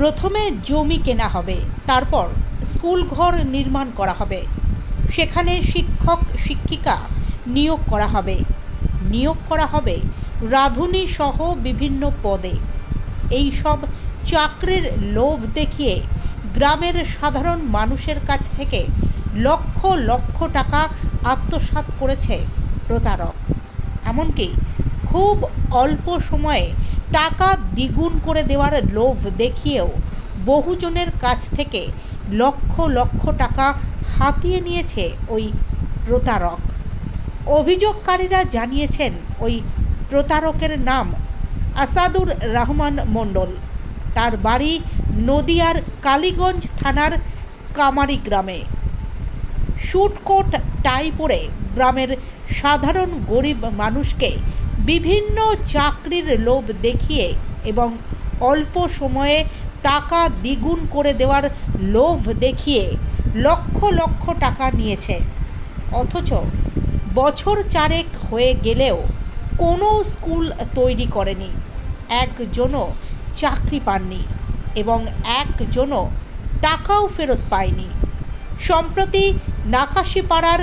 প্রথমে জমি কেনা হবে, তারপর স্কুল ঘর নির্মাণ করা হবে। সেখানে শিক্ষক, শিক্ষিকা নিয়োগ করা হবে। নিয়োগ করা হবে রাঁধুনি সহ বিভিন্ন পদে। এই সব চাকরির লোভ দেখিয়ে গ্রামের সাধারণ মানুষের কাছ থেকে লক্ষ লক্ষ টাকা আত্মসাৎ করেছে প্রতারক। এমনকি খুব অল্প সময়ে টাকা দ্বিগুণ করে দেওয়ার লোভ দেখিয়েও বহুজনের কাছ থেকে লক্ষ লক্ষ টাকা হাতিয়ে নিয়েছে ওই প্রতারক। অভিযোগকারীরা জানিয়েছেন ওই প্রতারকের নাম আসাদুর রহমান মণ্ডল। তার বাড়ি নদিয়ার কালীগঞ্জ থানার কামারি গ্রামে। শুটকোট টাই পরে গ্রামের সাধারণ গরিব মানুষকে বিভিন্ন চাকরির লোভ দেখিয়ে এবং অল্প সময়ে টাকা দ্বিগুণ করে দেওয়ার লোভ দেখিয়ে লক্ষ লক্ষ টাকা নিয়েছে। অথচ বছর চারেক হয়ে গেলেও কোনো স্কুল তৈরি করেনি, একজনও চাকরি পাননি এবং একজনও টাকাও ফেরত পায়নি। সম্প্রতি নাকাশিপাড়ার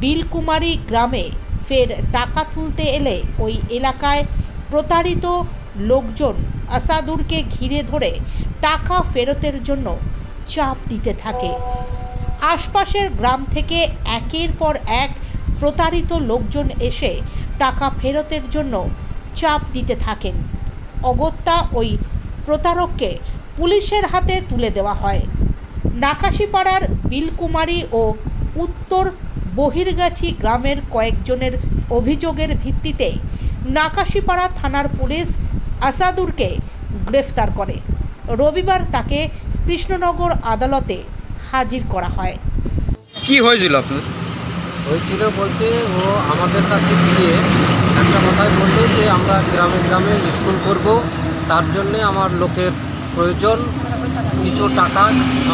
বিলকুমারী গ্রামে ফের টাকা তুলতে এলে ওই এলাকায় প্রতারিত লোকজন আসাদুরকে ঘিরে ধরে টাকা ফেরতের জন্য চাপ দিতে থাকে। আশপাশের গ্রাম থেকে একের পর এক প্রতারিত লোকজন এসে টাকা ফেরতের জন্য চাপ দিতে থাকেন। অগত্যা ওই প্রতারককে পুলিশের হাতে তুলে দেওয়া হয়। নাকাশিপাড়ার বিলকুমারী ও উত্তর বহিরগাছি গ্রামের কয়েকজনের অভিযোগের ভিত্তিতে নাকাশিপাড়া থানার পুলিশ আসাদুরকে গ্রেফতার করে। রবিবার তাকে কৃষ্ণনগর আদালতে হাজির করা হয়। কি হয়েছিল আপনার? হয়েছিল বলতে ও আমাদের কাছে গিয়ে একটা কথাই বলল যে আমরা গ্রামে গ্রামে স্কুল করব তার জন্যে আমার লোকের প্রয়োজন কিছু টাকা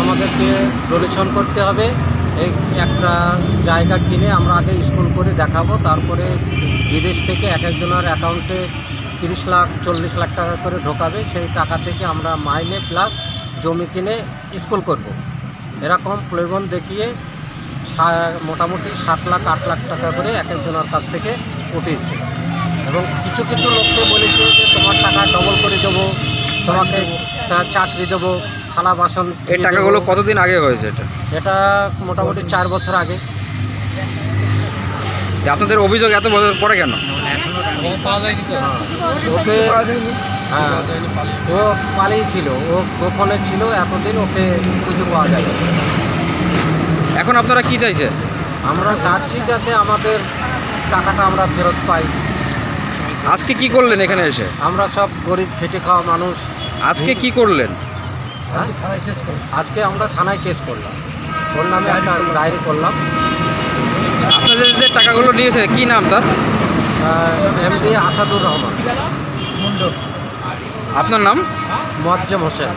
আমাদেরকে ডোনেশন করতে হবে। একটা জায়গা কিনে আমরা আগে স্কুল করে দেখাবো, তারপরে বিদেশ থেকে এক একজনের অ্যাকাউন্টে তিরিশ লাখ, চল্লিশ লাখ টাকা করে ঢোকাবে, সেই টাকা থেকে আমরা মাইনে প্লাস জমি কিনে স্কুল করব। এরকম প্রলোভন দেখিয়ে মোটামুটি সাত লাখ, আট লাখ টাকা করে এক একজনের কাছ থেকে উঠেছে এবং কিছু কিছু লোককে বলেছে যে তোমার টাকা ডবল করে দেবো, তোমাকে চাকরি দেবো থালা বাসন এই টাকাগুলো। কতদিন আগে হয়েছে এটা? এটা মোটামুটি চার বছর আগে। আপনাদের অভিযোগ এত বছর পরে কেন? ওকে হ্যাঁ ও পালিয়ে ছিল ও গোপনে ছিল এতদিন ওকে খুঁজে পাওয়া যায় এখন আপনারা কি চাইছে আমরা চাচ্ছি যাতে আমাদের টাকাটা আমরা ফেরত পাই। আজকে কি করলেন এখানে এসে? আমরা সব গরিব খেটে খাওয়া মানুষ। আজকে কি করলেন? হ্যাঁ? আজকে আমরা থানায় কেস করলাম। ওর নামে একটা ডায়েরি করলাম। আপনাদের যে টাকাগুলো নিয়েছে কি নাম তার? এমডি আসাদুর রহমান। আপনার নাম? মোয়াজ্জম হোসেন।